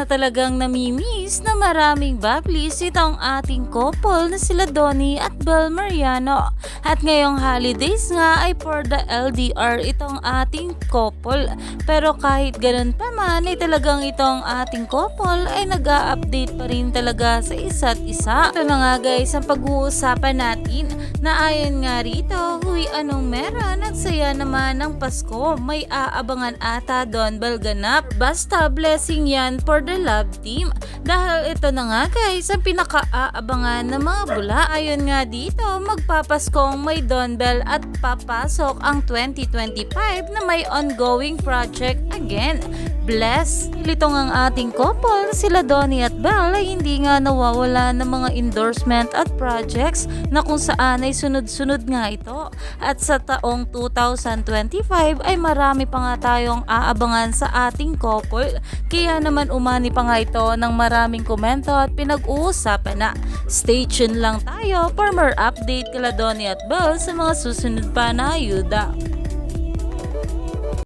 na talagang namimiss na maraming bablis itong ating couple na sila Donnie at Bel Mariano. At ngayong holidays nga ay for the LDR itong ating couple. Pero kahit ganun pa man ay talagang itong ating couple ay nag update pa rin talaga sa isa't isa. Ito na nga guys ang pag-uusapan natin na ayon nga rito, huy anong meron at saya naman ng Pasko. May aabangan ata Don Bel ganap. Basta blessing yan for the love team. Dahil ito na nga guys, ang pinaka-aabangan ng mga bula. Ayon nga dito, magpapaskong may Don Bell at papasok ang 2025 na may ongoing project again. Bless! Litong ang ating couple, sila Donnie at Belle ay hindi nga nawawala ng mga endorsement at projects na kung saan ay sunod-sunod nga ito. At sa taong 2025 ay marami pa nga tayong aabangan sa ating couple. Kaya naman umani pa nga ito ng maraming komento at pinag-uusapan na. Stay tuned lang tayo for more update kala Donnie at Belle sa mga susunod pa na ayuda.